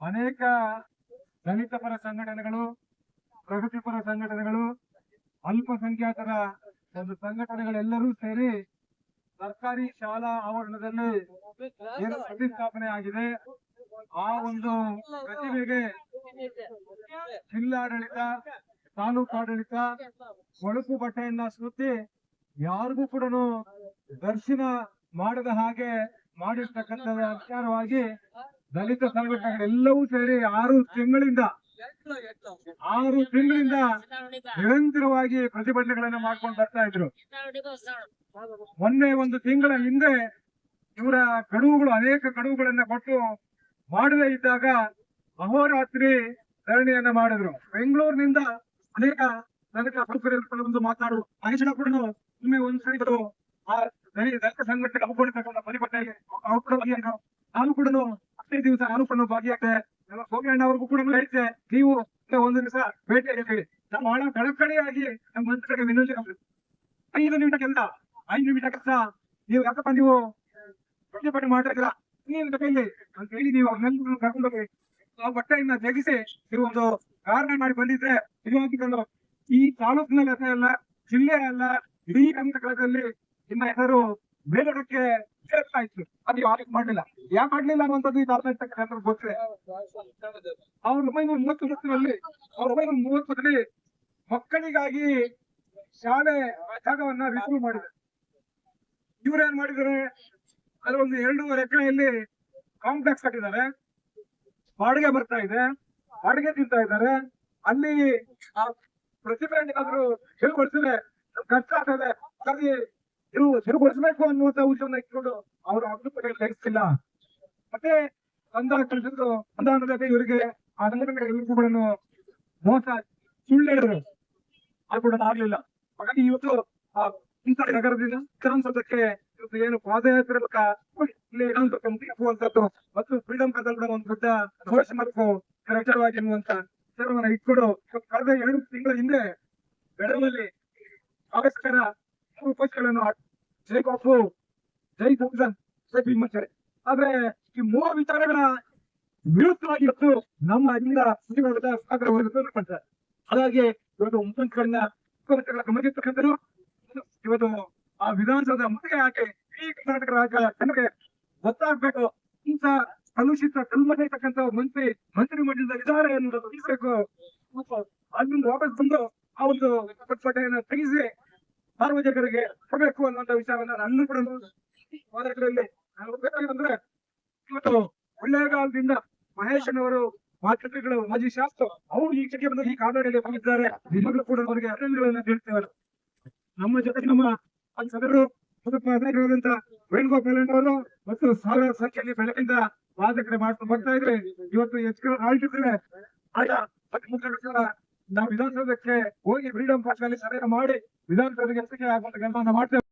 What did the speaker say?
ಅನೇಕ ದಲಿತ ಪರ ಸಂಘಟನೆಗಳು ಪ್ರಗತಿಪರ ಸಂಘಟನೆಗಳು, ಅಲ್ಪಸಂಖ್ಯಾತರ ಒಂದು ಸಂಘಟನೆಗಳೆಲ್ಲರೂ ಸೇರಿ ಸರ್ಕಾರಿ ಶಾಲಾ ಆವರಣದಲ್ಲಿ ಪ್ರತಿಷ್ಠಾಪನೆ ಆಗಿದೆ, ಆ ಒಂದು ಪ್ರತಿಭೆಗೆ ಜಿಲ್ಲಾಡಳಿತ, ತಾಲೂಕಾಡಳಿತ ಒಳಕು ಬಟ್ಟೆಯನ್ನ ಸುತ್ತಿ ಯಾರಿಗೂ ಕೂಡ ದರ್ಶನ ಮಾಡದ ಹಾಗೆ ಮಾಡಿರ್ತಕ್ಕಂಥ ವಿಚಾರವಾಗಿ ದಲಿತ ಸಂಘಟನೆಗಳೆಲ್ಲವೂ ಸೇರಿ ಆರು ತಿಂಗಳಿಂದ ಆರು ತಿಂಗಳಿಂದ ನಿರಂತರವಾಗಿ ಪ್ರತಿಭಟನೆಗಳನ್ನ ಮಾಡ್ಕೊಂಡು ಬರ್ತಾ ಇದ್ರು. ಮೊನ್ನೆ ಒಂದು ತಿಂಗಳ ಹಿಂದೆ ಇವರ ಕಡುವುಗಳು ಅನೇಕ ಕಡುವುಗಳನ್ನ ಕೊಟ್ಟು ಮಾಡದೇ ಇದ್ದಾಗ ಅಹೋರಾತ್ರಿ ಧರಣಿಯನ್ನ ಮಾಡಿದ್ರು. ಬೆಂಗಳೂರಿನಿಂದ ಅನೇಕ ಪ್ರಮುಖರು ಒಂದು ಮಾತಾಡುವ ಆಯೋಜನೆ ಕೂಡ ಒಮ್ಮೆ ಒಂದ್ಸರಿ ಆ ದಲಿತ ಸಂಘಟನೆ ಹಮ್ಮಿಕೊಂಡಿರ್ತಕ್ಕಂಥ ಪ್ರತಿಭಟನೆಗೆ ಅವ್ರು ಕೂಡ ಭಾಗಿಯಾಗಿದ್ರು. ನಾನು ಕೂಡ ಹತ್ತೈದು ದಿವಸ ನಾನು ಕೂಡ ಭಾಗಿಯಾಗ್ತೆ ನಮ್ಮ ಸೋಮ್ಯಣ್ಣ ಅವ್ರಿಗೂ ಕೂಡ ಹೇಳಿದ್ದೆ ನೀವು ಒಂದು ದಿವಸ ಭೇಟಿ ಹೇಳಿ ನಾವು ಬಹಳ ಕಳಕಳಿಯಾಗಿ ನಮ್ಮ ಮಂತ್ರಿಗೆ. ಐದು ನಿಮಿಷ ಕೆಲಸ ಐದು ನಿಮಿಷ ಕೆಲಸ ನೀವು ಯಾಕಪ್ಪ ನೀವು ಪ್ರತಿಭಟನೆ ಮಾಡಿದ್ರ ನೀನು ಕೈಲಿ ಅಂತ ಹೇಳಿ ನೀವು ಅವ್ರನ್ನೆಲ್ಲ ಕರ್ಕೊಂಡೋಗಿ ಆ ಬಟ್ಟೆಯನ್ನ ತೆಗಿಸಿ ನೀವು ಒಂದು ಕಾರಣ ಮಾಡಿ ಬಂದಿದ್ರೆ ಇದು ಈ ತಾಲೂಕಿನಲ್ಲಿ ಅಲ್ಲ ಜಿಲ್ಲೆ ಅಲ್ಲ, ಇಡೀ ಕರ್ನಾಟಕದಲ್ಲಿ ನಿಮ್ಮ ಹೆಸರು ಸೇರ್ತಾ ಇತ್ತು ಅದು ಯಾಕೆ ಮಾಡ್ಲಿಲ್ಲ. ಯಾಕೆ ಮಾಡ್ಲಿಲ್ಲ ಅನ್ನುವಂಥದ್ದು ಈ ತಾಲೂಕು ಗೊತ್ತಿದೆ ಅವ್ರ ಒಂಬೈನೂರ ಮೂವತ್ತೊಂಬತ್ತರಲ್ಲಿ ಅವ್ರ ಒಂಬೈನೂರ ಮೂವತ್ತರಲ್ಲಿ ಮಕ್ಕಳಿಗಾಗಿ ಶಾಲೆ ಜಾಗವನ್ನ ರಿಸೀವ್ ಮಾಡಿದೆ. ಇವ್ರು ಏನ್ ಮಾಡಿದ್ದಾರೆ? ಒಂದು ಎರಡೂವರೆ ಎಕರೆಯಲ್ಲಿ ಕಾಂಪ್ಲೆಕ್ಸ್ ಕಟ್ಟಿದ್ದಾರೆ. ಬಾಡಿಗೆ ಬರ್ತಾ ಇದೆ. ಬಾಡಿಗೆ ತಿಂತಾ ಇದ್ದಾರೆ. ಅಲ್ಲಿ ಆ ಏನಾದ್ರು ತಿರುಗೊಳಿಸಿದ್ರೆ ಕಷ್ಟ ಆಗ್ತದೆ. ತಿರುಗೊಳಿಸಬೇಕು ಅನ್ನುವಂತ ಉದ್ದೇಶವನ್ನ ಇಟ್ಕೊಂಡು ಅವರು ಅಭಿವೃದ್ಧಿ ತೆಗೆಸ್ತಿಲ್ಲ ಮತ್ತೆ ಅನುದಾನ ಕಳಿಸಿದ್ರು ಅನುದಾನದಲ್ಲಿ ಇವರಿಗೆ ಆ ಕೂಡ ಮೋಸ ಸುಳ್ಳು ಹೇಳಿದ್ರು ಅದು ಕೂಡ ಆಗ್ಲಿಲ್ಲ. ಹಾಗಾಗಿ ಇವತ್ತು ಆ ಇಂಥ ನಗರದಿಂದ ವಿಧಾನಸೌಧಕ್ಕೆ ಇವತ್ತು ಏನು ಪಾದಯಾತ್ರೆ ಮೂಲಕ ಇಲ್ಲಿ ಇರುವಂತದ್ದು ಮತ್ತು ಫ್ರೀಡಂ ಕದಲ್ ಕೂಡ ಒಂದು ದೊಡ್ಡ ಘೋಷ ಮಾಡಬೇಕು ವಿಚಾರವಾಗಿ ಎನ್ನುವಂತ ವಿಚಾರವನ್ನ ಇಟ್ಕೊಂಡು ಕಳೆದ ಎರಡು ತಿಂಗಳ ಹಿಂದೆ ಬೆಳವಲ್ಲಿ ಆವಿಷ್ಕಾರ ಉಪಸ್ಗಳನ್ನು ಜೈ ಕಾಫು ಜೈ ಸಂಸನ್ ಜೈ ಭೀಮಾಚಾರ್ಯ ಆದ್ರೆ ಈ ಮೂರು ವಿಚಾರಗಳ ವಿರುದ್ಧವಾಗಿ ಇವತ್ತು ನಮ್ಮ ಅಲ್ಲಿಂದ ಸುದ್ದಿಗಾರರ ಆಗ್ರಹವನ್ನು ಮಾಡ್ತಾರೆ ಹಾಗಾಗಿ ಇವತ್ತು ಮುಖ್ಯಮಂತ್ರಿಗಳನ್ನ ಮುಖ್ಯಮಂತ್ರಿಗಳ ಗಮನಿರ್ತಕ್ಕಂಥದ್ದು ಇವತ್ತು ಆ ವಿಧಾನಸೌಧ ಮುಂದೆ ಹಾಕಿ ಈ ಕರ್ನಾಟಕ ರಾಜ್ಯ ಜನರಿಗೆ ಗೊತ್ತಾಗ್ಬೇಕು ಇಂಥ ಕಲುಷಿತ ಕಲ್ಮನೆ ಇರ್ತಕ್ಕಂಥ ಮಂತ್ರಿ ಮಂತ್ರಿ ಮಂಡಲದ ವಿಧಾನ ಏನು ತಿಳಿಸ್ಬೇಕು ಅಲ್ಲಿಂದ ವಾಪಸ್ ಬಂದು ಆ ಒಂದು ಪ್ರತಿಭಟನೆಯನ್ನು ತೆಗೆಸಿ ಸಾರ್ವಜನಿಕರಿಗೆ ಕೊಡಬೇಕು ಅನ್ನುವಂತ ವಿಚಾರವನ್ನ ನನ್ನ ಕೂಡ ಹೋರಾಟದಲ್ಲಿ ಇವತ್ತು ಒಳ್ಳೆಯ ಇವತ್ತು ಕೊಳ್ಳೇಗಾಲದಿಂದ ಮಹೇಶನವರು ಮಾತುಕತೆಗಳು ಮಾಜಿ ಶಾಸ್ತ್ರ ಅವರು ಈ ಚಟಿ ಬಂದು ಈ ಕಾನೂನಿಗೆ ಬಂದಿದ್ದಾರೆ. ನಿಜವಾಗ್ಲೂ ಕೂಡ ಅವರಿಗೆ ಅಭಿನಂದನೆಗಳನ್ನ ಹೇಳ್ತೇವೆ ನಮ್ಮ ಜೊತೆ ನಮ್ಮ ಸದರು ಅಧ್ಯಕ್ಷರಾದಂತ ವೇಣುಗೋಪಾಲ್ ಅವರು ಮತ್ತು ಸಾವಿರ ಸಂಖ್ಯೆಯಲ್ಲಿ ಬೆಳಕಿಂದ ವಾದಕಡೆ ಮಾಡ್ಕೊಂಡು ಬರ್ತಾ ಇದ್ರೆ ಇವತ್ತು ಹೆಚ್ಚು ಆಳ್ತಿದ್ರೆ ಆಗ ಮುಖ್ಯಮಂತ್ರಿಗಳ ನಾವು ವಿಧಾನಸೌಧಕ್ಕೆ ಹೋಗಿ ಫ್ರೀಡಂ ಪಾರ್ಕ್ನಲ್ಲಿ ಸಭೆ ಮಾಡಿ ವಿಧಾನಸೌಧಕ್ಕೆ ಆಗುವಂತ ಕೆಲಸವನ್ನು ಮಾಡ್ತೇವೆ.